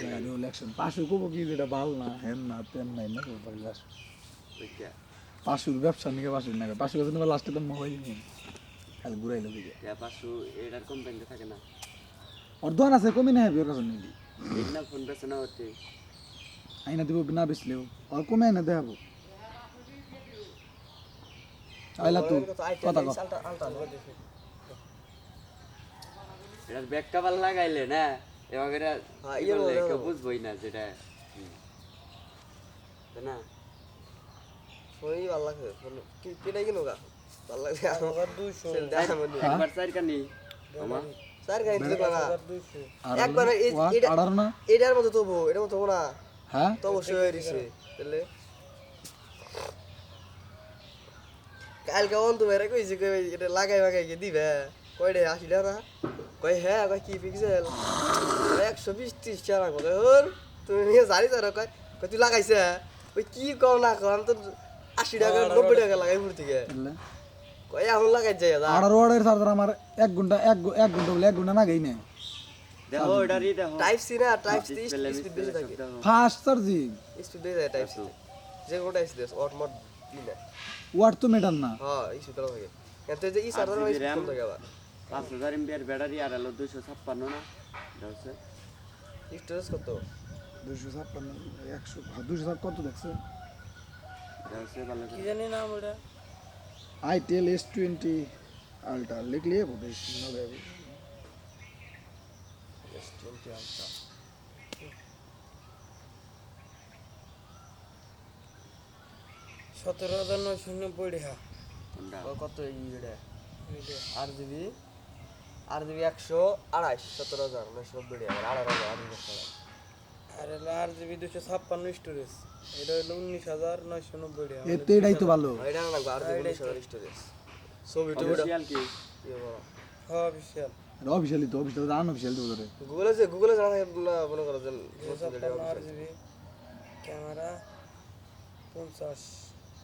Election পাশে কবো কি যেটা ভালো না হেন না তেন নাই না করতে পারি পাশুর ব্যবসা নিয়ে পাশুর না পাশু কাছে নেবে লাস্টে তো মোবাইল নিয়ে খালি ঘুরাইলো দিকে টিয়া পাঁচশো এটার কোম্পানিতে থাকে না? ওর দোকান আছে কমই না হবে ওর কাছে নিবি না ফোন পেছে না হতে আইনা দিব না বেচলেও? ওর কমে আইনা দেখাবো। আইলা তুই কথা কর এটার ব্যাগ কাবার লাগাইলে না? এবং এটা কেউ বুঝবই না যেটা। না? ভালো লাগছে ফোন কি গা? ভালো লাগছে আমার দুইশো। হ্যাঁ? একবার চার কানি। আমার দিতে একবার এটার মতো তবু এটার মতো তবু না। হ্যাঁ? তো অবশ্যই হয়ে দিছে তাহলে? কালকে অন্ত বেড়ে কইছে এটা লাগাই লাগাই গিয়ে দিবে কয়টা টাকা না? কয় হ্যাঁ কয় কি পিক্সেল একশো বিশ ত্রিশ টাকা কয় হর তুমি নিয়ে জানি তার কয় কয় তুই লাগাইছে ওই কি কম না কম আমি তো আশি টাকা নব্বই টাকা লাগাই ফুর থেকে। কয় এখন লাগাই যায় আড়ার ওয়ার্ডের চার্জার আমার এক ঘণ্টা এক এক ঘণ্টা বলে এক ঘণ্টা না গাই না দেখো এটারই দেখো। টাইপ সি না টাইপ সি স্পিড বেশি থাকে। ফাস্ট চার্জিং স্পিড বেশি থাকে টাইপ সি যে কোনো টাইপ সি দেশ অট মট ওয়াট তো মেটার না। হ্যাঁ এই সুতরাং থাকে এত যে ই GB ওই থাকে আবার। পাঁচ হাজার এমবিআর ব্যাটারি আর হলো দুইশো ছাপ্পান্ন না? এটা হচ্ছে। স্টোরেজ কত? দুশো ছাপ্পান্ন একশো দুশো ছাপ কত দেখছে? এটা হচ্ছে ভালো কি জানি না ওটা? আইটেল এস টোয়েন্টি আলট্রা লিখলে হবে সতেরো হাজার নয়শো নব্বই টাকা। কত আর জিবি আর জিবি একশো আড়াইশ সতেরো হাজার নয়শো নব্বই টাকা আড়াই হাজার আড়াই হাজার আর হলো আর জিবি দুশো ছাপ্পান্ন স্টোরেজ এটা হলো উনিশ হাজার নয়শো নব্বই টাকা। এতে এটাই তো ভালো। এটা না লাগবে আর জিবি উনিশ হাজার স্টোরেজ ছবি অফিসিয়াল কি? অফিসিয়ালি তো অফিসিয়াল আনঅফিসিয়াল তো ধরে গুগলে যে গুগলে থাকে মনে করো যে আর জিবি ক্যামেরা পঞ্চাশ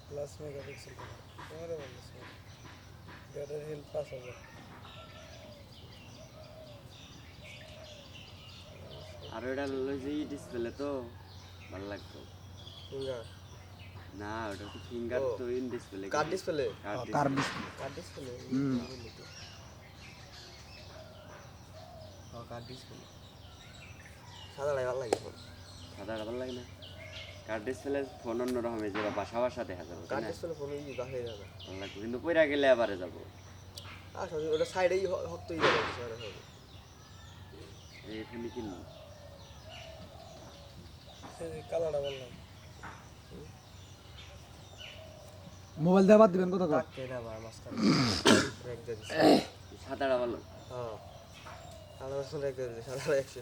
প্লাস মেগাপিক্সেল ক্যামেরা ভালো ব্যাটারি হেলথ পাঁচ হাজার। আর ওটা হলো যে ডিসপ্লে তো ভালো লাগতো। ফিঙ্গার না ওটা তো ফিঙ্গার ও। তো in display curved display curved display curved display hmm. হ্যাঁ কার্ড ডিসপ্লে সাদা ভালো লাগে সাদা ভালো লাগে না। কার্ড ডিসপ্লে ফোন অন্য রকমের যেটা বাসা বাসা দেখা যাবে না? ডিসপ্লে ফোন ই বাসে যাবে। ভালো লাগবে কিন্তু পয়রা গেলে আবারে যাব। আসলে ওটা সাইডেই হকতেই যাবে এই ফোনই কিনবো। মোবাইল দিয়ে বাদ দিবেন কত কর কাটতে না আমার মাস্টার রেক দিয়ে দিছে। সাদাটা ভালো হ্যাঁ। সাদা রসুন রেক দিয়ে সাদা একশো।